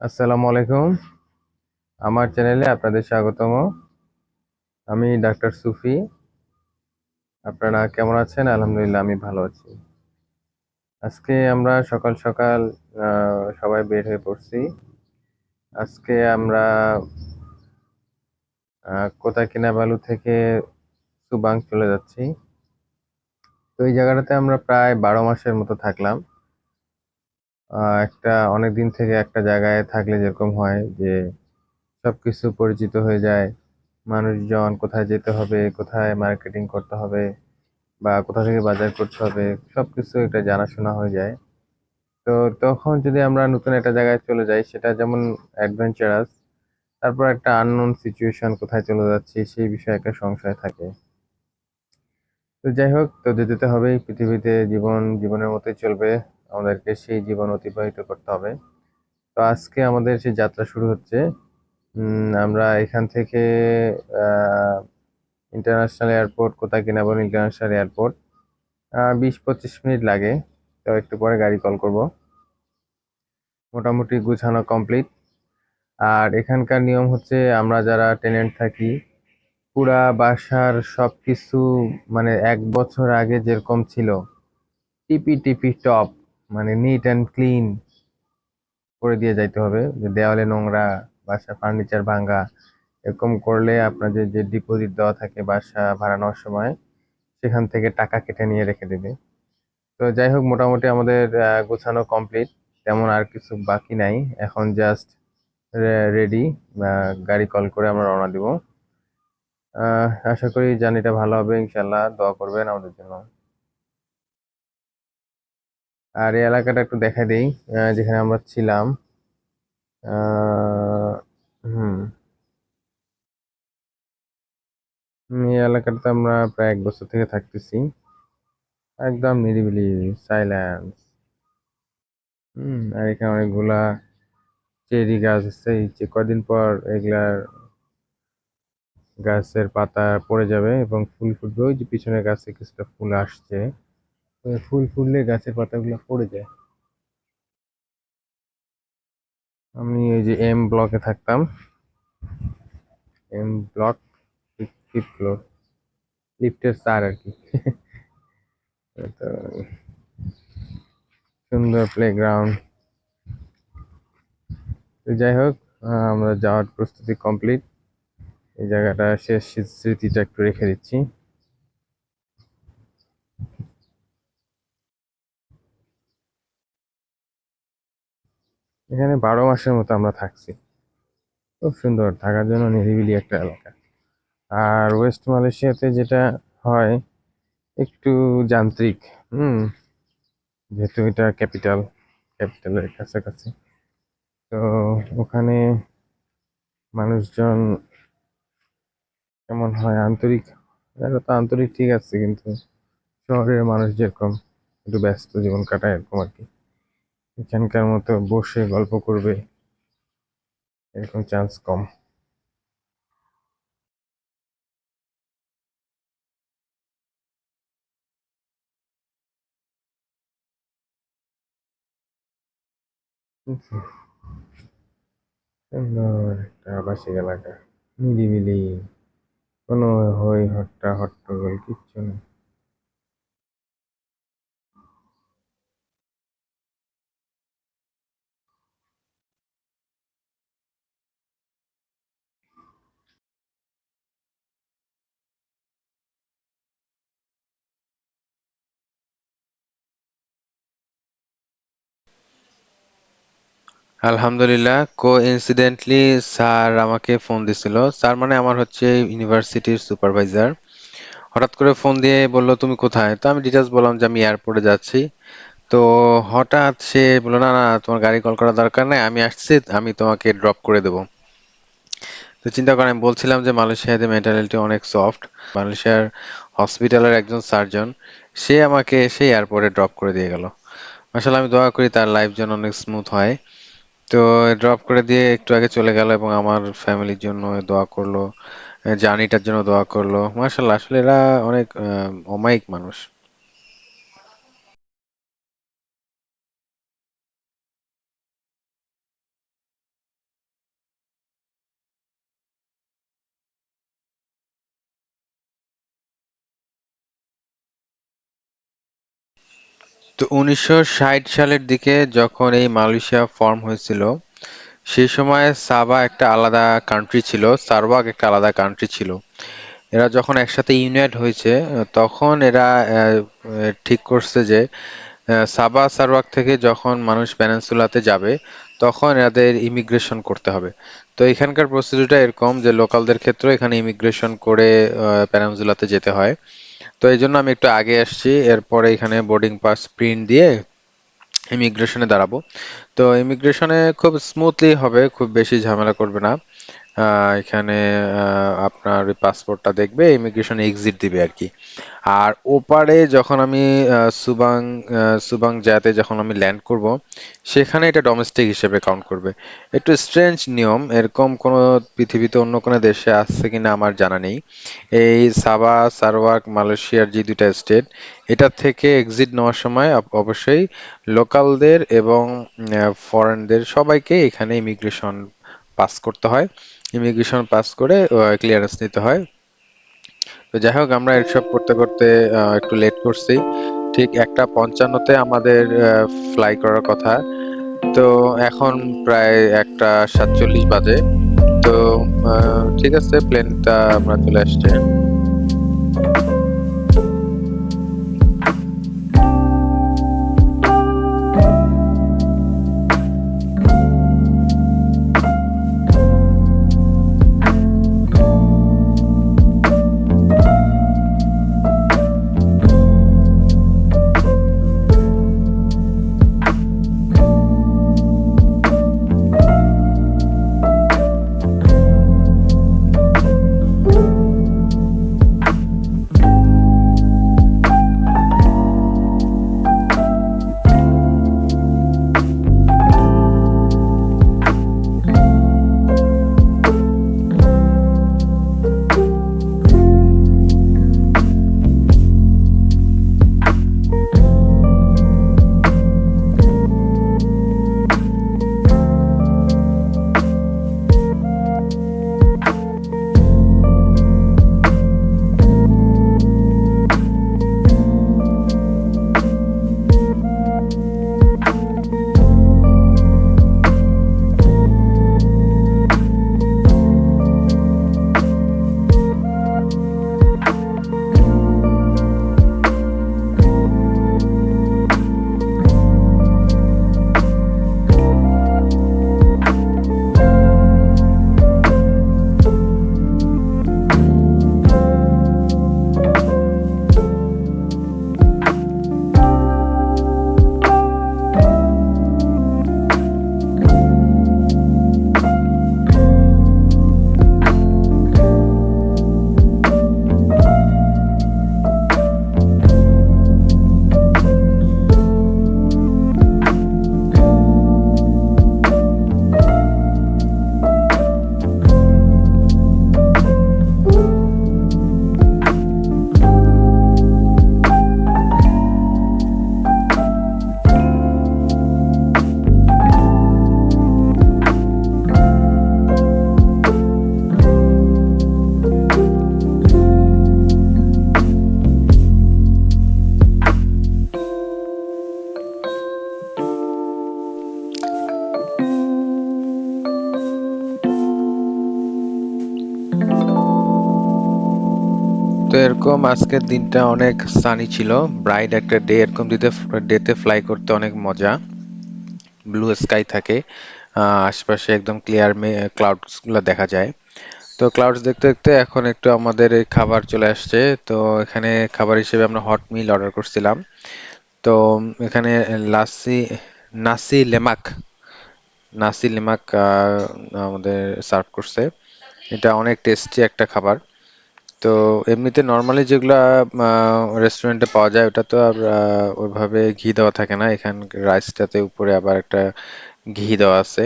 আসসালামু আলাইকুম। আমার চ্যানেলে আপনাদের স্বাগতম। আমি ডাক্তার সুফি। আপনারা কেমন আছেন? আলহামদুলিল্লাহ, আমি ভালো আছি। আজকে আমরা সকাল সকাল সবাই বের হয়ে পড়ছি। আজকে আমরা কোথায় কিনাবালু থেকে সুবাং চলে যাচ্ছি। তো এই জায়গাটাতে আমরা প্রায় বারো মাসের মতো থাকলাম। একটা অনেক দিন থেকে একটা জায়গায় থাকলে যেরকম হয় যে সব কিছু পরিচিত হয়ে যায়। মানুষজন কোথায় যেতে হবে, কোথায় মার্কেটিং করতে হবে বা কোথা থেকে বাজার করতে হবে সব কিছু একটা জানাশোনা হয়ে যায়। তো তখন যদি আমরা নতুন একটা জায়গায় চলে যাই, সেটা যেমন অ্যাডভেঞ্চারাস তারপর একটা আননোন সিচুয়েশন কোথায় চলে যাচ্ছি, সেই বিষয়ে একটা সংশয় থাকে। তো যাই হোক, তো যেতে তো হবেই, পৃথিবীতে জীবন, জীবনের মতোই চলবে। আমাদেরকে সেই জীবন অতিবাহিত করতে হবে। তো আজকে আমাদের সেই যাত্রা শুরু হচ্ছে। আমরা এখান থেকে ইন্টারন্যাশনাল এয়ারপোর্ট কোথায় কিনা বলুন ইন্টারন্যাশনাল এয়ারপোর্ট বিশ পঁচিশ মিনিট লাগে, তো একটু পরে গাড়ি কল করব। মোটামুটি গুছানো কমপ্লিট আর এখানকার নিয়ম হচ্ছে, আমরা যারা টেনেন্ট থাকি, পুরা বাসার সব কিছু মানে এক বছর আগে যেরকম ছিল, টিপি টিপি টপ। মানে নিট অ্যান্ড ক্লিন করে দিয়ে যাইতে হবে। যে দেওয়ালে নোংরা বাসা ফার্নিচার ভাঙ্গা এরকম করলে আপনাদের যে যে ডিপোজিট দেওয়া থাকে বাসা ভাড়া নেওয়ার সময়, সেখান থেকে টাকা কেটে নিয়ে রেখে দেবে। তো যাই হোক, মোটামুটি আমাদের গোছানো কমপ্লিট তেমন আর কিছু বাকি নাই। এখন জাস্ট রেডি গাড়ি কল করে আমরা রওনা দিব। আশা করি জার্নিটা ভালো হবে ইনশাল্লাহ দোয়া করবেন আমাদের জন্য। আর এই এলাকাটা একটু দেখা দেই যেখানে আমরা ছিলাম। হুম। এই এলাকাটাতে আমরা প্রায় এক বছর থেকে থাকতেছি। একদম নিরিবিলি সাইলেন্স হুম, আর এখানে অনেকগুলা চেরি গাছ আছে। যে কদিন পর এগুলার গাছের পাতা পড়ে যাবে এবং ফুল ফুটবে। ওই যে পিছনের গাছে কিছুটা ফুল আসছে। তো এই ফুল ফুললে গাছের পাতাগুলো পড়ে যায়। আমি এই যে এম ব্লকে থাকতাম। এম ব্লক ফিফথ ফ্লোর লিফটের চার আর কি। তো সুন্দর প্লেগ্রাউন্ড তো যাই হোক আমরা যাওয়ার প্রস্তুতি কমপ্লিট এই জায়গাটা শেষ স্মৃতিটা একটু রেখে দিচ্ছি। এখানে বারো মাসের মতো আমরা থাকছি। খুব সুন্দর, থাকার জন্য নিরিবিলি একটা এলাকা। আর ওয়েস্ট মালয়েশিয়াতে যেটা হয়, একটু যান্ত্রিক, হুম, যেহেতু এটা ক্যাপিটাল, ক্যাপিটালের কাছাকাছি। তো ওখানে মানুষজন কেমন হয়, আন্তরিক, এরা তো আন্তরিক ঠিক আছে, কিন্তু শহরের মানুষ যেরকম, একটু ব্যস্ত জীবন কাটায় এরকম আর কি। এখানকার মতো বসে গল্প করবে, এরকম চান্স কম। সুন্দর একটা আবাসিক এলাকা নিরিবিলি কোনো হই হট্টা হট্টগোল, কিচ্ছু নেই। আলহামদুলিল্লাহ কোইন্সিডেন্টলি স্যার আমাকে ফোন দিছিল। স্যার মানে আমার হচ্ছে ইউনিভার্সিটির সুপারভাইজার হঠাৎ করে ফোন দিয়ে বলল, তুমি কোথায়? তো আমি ডিটেলস বললাম যে আমি এয়ারপোর্টে যাচ্ছি। তো হঠাৎ সে বলল, না না, তোমার গাড়ি কল করার দরকার নাই, আমি আসছি, আমি তোমাকে ড্রপ করে দেবো। তো চিন্তা করেন, আমি বলছিলাম যে মালয়েশিয়াতে মেন্টালিটি অনেক সফট মালয়েশিয়ার হসপিটালের একজন সার্জন সে আমাকে সেই এয়ারপোর্টে ড্রপ করে দিয়ে গেল। আসলে আমি দোয়া করি তার লাইফ যেন অনেক স্মুথ হয়। তো ড্রপ করে দিয়ে একটু আগে চলে গেল এবং আমার ফ্যামিলির জন্য দোয়া করল জার্নিটার জন্য দোয়া করল। মার্শাল্লাহ আসলে এরা অনেক আহ, অমায়িক মানুষ। তো উনিশশো ষাট সালের দিকে যখন এই মালয়েশিয়া ফর্ম হয়েছিল সেই সময় সাবা একটা আলাদা কান্ট্রি ছিল সারওয়াক একটা আলাদা কান্ট্রি ছিল। এরা যখন একসাথে ইউনাইট হয়েছে, তখন এরা ঠিক করছে যে সাবা সারওয়াক থেকে যখন মানুষ পেনিনসুলাতে যাবে, তখন এদের ইমিগ্রেশন করতে হবে। তো এখানকার প্রসিডিউরটা এরকম যে লোকালদের ক্ষেত্রে এখানে ইমিগ্রেশন করে পেনিনসুলাতে যেতে হয়। তো এই জন্য আমি একটু আগে আসছি, এরপরে এখানে বোর্ডিং পাস প্রিন্ট দিয়ে ইমিগ্রেশনে দাঁড়াবো। তো ইমিগ্রেশনে খুব স্মুথলি হবে, খুব বেশি ঝামেলা করবে না। এখানে আপনার পাসপোর্টটা দেখবে ইমিগ্রেশন এক্সিট দিবে আর কি। আর ওপারে যখন আমি সুবাং সুবাং জাতে যখন আমি ল্যান্ড করব, সেখানে এটা ডোমেস্টিক হিসেবে কাউন্ট করবে। একটু স্ট্রেঞ্জ নিয়ম, এরকম কোনো পৃথিবীতে অন্য কোনো দেশে আছে কিনা আমার জানা নেই। এই সাবা সারওয়াক মালয়েশিয়ার যে দুইটা স্টেট এটা থেকে এক্সিট নেওয়ার সময় অব- অবশ্যই লোকালদের এবং ফরেনদের সবাইকে এখানে ইমিগ্রেশন পাস করতে হয়। ইমিগ্রেশন পাস করে ক্লিয়ারেন্স নিতে হয়। তো যাই হোক, আমরা এসব করতে করতে একটু লেট করছি। ঠিক একটা পঞ্চান্নতে আমাদের ফ্লাই করার কথা। তো এখন প্রায় একটা সাতচল্লিশ বাজে। তো ঠিক আছে প্লেনটা আমরা চলে আসছে। তো এরকম আজকের দিনটা অনেক সানি ছিল ব্রাইট একটা ডে এরকম দিতে ডেতে ফ্লাই করতে অনেক মজা। ব্লু স্কাই থাকে আশপাশে একদম ক্লিয়ার ক্লাউডসগুলো দেখা যায়। তো ক্লাউডস দেখতে দেখতে এখন একটু আমাদের খাবার চলে আসছে, তো এখানে খাবার হিসেবে আমরা হট মিল অর্ডার করছিলাম। তো এখানে লাসি নাসি লেমাক নাসি লেমাক আমাদের সার্ভ করছে। এটা অনেক টেস্টি একটা খাবার। তো এমনিতে নর্মালি যেগুলা রেস্টুরেন্টে পাওয়া যায়, ওটা তো আর ওইভাবে ঘি দেওয়া থাকে না। এখান রাইসটাতে উপরে আবার একটা ঘি দেওয়া আছে।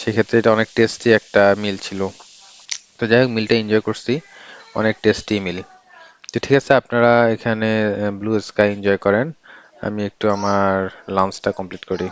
সেক্ষেত্রে এটা অনেক টেস্টি একটা মিল ছিল। তো যাই হোক মিলটা এনজয় করছি। অনেক টেস্টি মিল তো ঠিক আছে, আপনারা এখানে ব্লু স্কাই এনজয় করেন। আমি একটু আমার লাঞ্চটা কমপ্লিট করি।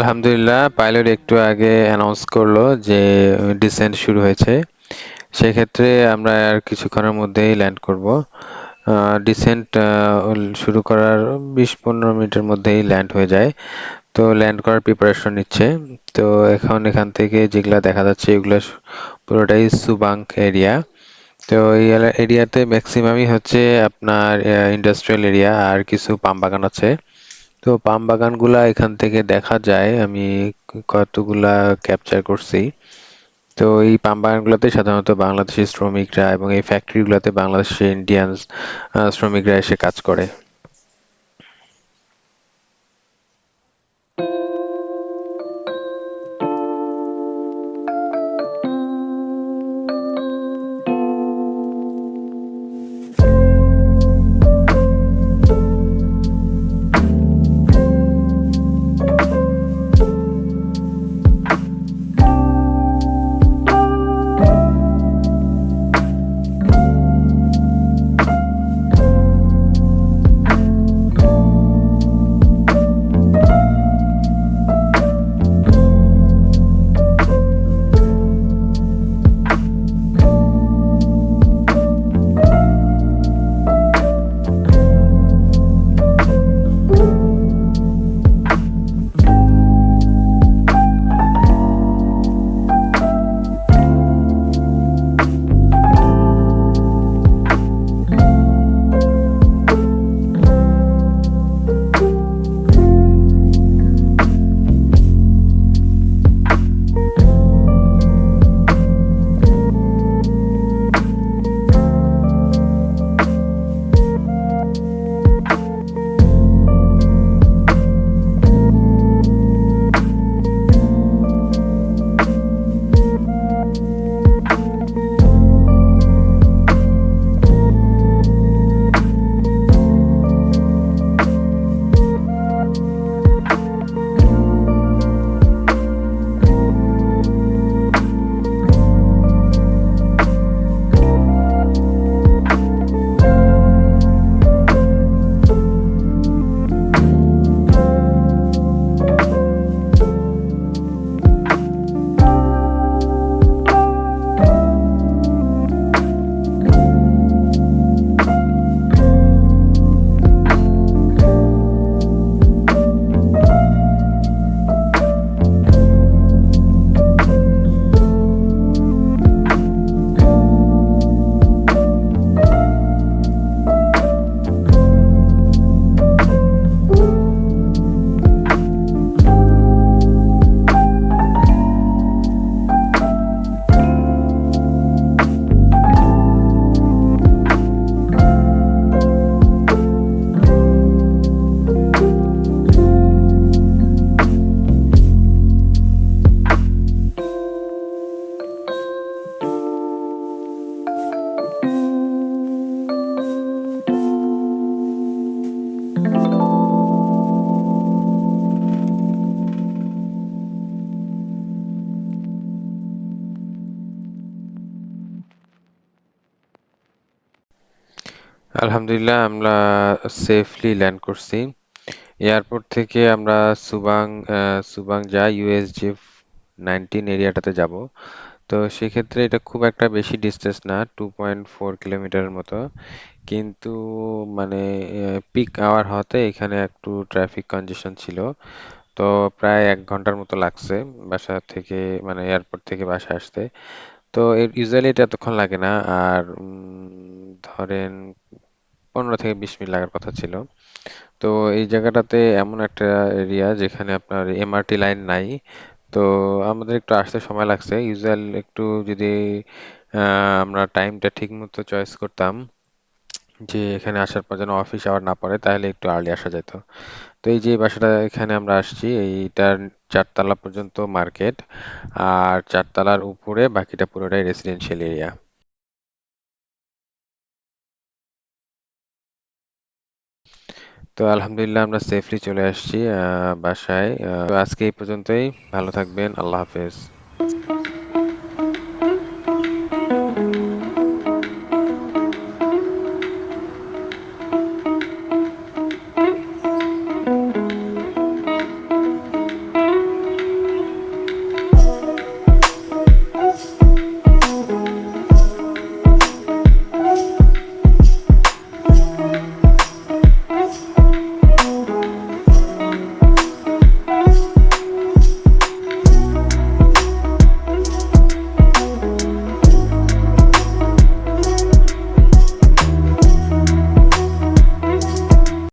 আলহামদুলিল্লাহ, পাইলট একটু আগে অ্যানাউন্স করল যে ডিসেন্ট শুরু হয়েছে। সেক্ষেত্রে আমরা আর কিছুক্ষণের মধ্যেই ল্যান্ড করব। ডিসেন্ট শুরু করার বিশ পনেরো মিনিটের মধ্যেই ল্যান্ড হয়ে যায়। তো ল্যান্ড করার প্রিপারেশন নিচ্ছে। তো এখন এখান থেকে যেগুলা দেখা যাচ্ছে, এগুলো পুরোটাই সুবাং এরিয়া তো এই এরিয়াতে ম্যাক্সিমামই হচ্ছে আপনার ইন্ডাস্ট্রিয়াল এরিয়া আর কিছু পাম বাগান আছে। তো পাম বাগানগুলা এখান থেকে দেখা যায়। আমি কতগুলা ক্যাপচার করছি। তো এই পাম বাগানগুলোতে সাধারণত বাংলাদেশি শ্রমিকরা এবং এই ফ্যাক্টরিগুলোতে বাংলাদেশি ইন্ডিয়ান শ্রমিকরা এসে কাজ করে। আলহামদুলিল্লাহ, আমরা সেফলি ল্যান্ড করছি। এয়ারপোর্ট থেকে আমরা সুবাং সুবাং যাই ইউএসজি নাইনটিন এরিয়াটাতে যাব। তো সেক্ষেত্রে এটা খুব একটা বেশি ডিস্টেন্স না টু পয়েন্ট ফোর কিলোমিটারের মতো। কিন্তু মানে পিক আওয়ার হতে এখানে একটু ট্রাফিক কনজেশন ছিল। তো প্রায় এক ঘণ্টার মতো লাগছে বাসা থেকে মানে এয়ারপোর্ট থেকে বাসা আসতে। তো ইউজুয়ালি এটা এতক্ষণ লাগে না। আর ধরেন পনেরো থেকে বিশ মিনিট লাগার কথা ছিল। তো এই জায়গাটাতে এমন একটা এরিয়া যেখানে আপনার এমআরটি লাইন নাই। তো আমাদের একটু আসতে সময় লাগছে। ইউজুয়াল একটু যদি আমরা টাইমটা ঠিক মতো চয়েস করতাম, যে এখানে আসার পর যেন অফিস আওয়ার না পড়ে, তাহলে একটু আর্লি আসা যেত। তো এই যে বাসাটা, এখানে আমরা আসছি। এইটার চারতলা পর্যন্ত মার্কেট আর চারতলার উপরে বাকিটা পুরোটাই রেসিডেন্সিয়াল এরিয়া তো আলহামদুলিল্লাহ আমরা সেফলি চলে আসছি বাসায়। তো আজকে এই পর্যন্তই। ভালো থাকবেন। আল্লাহ হাফেজ।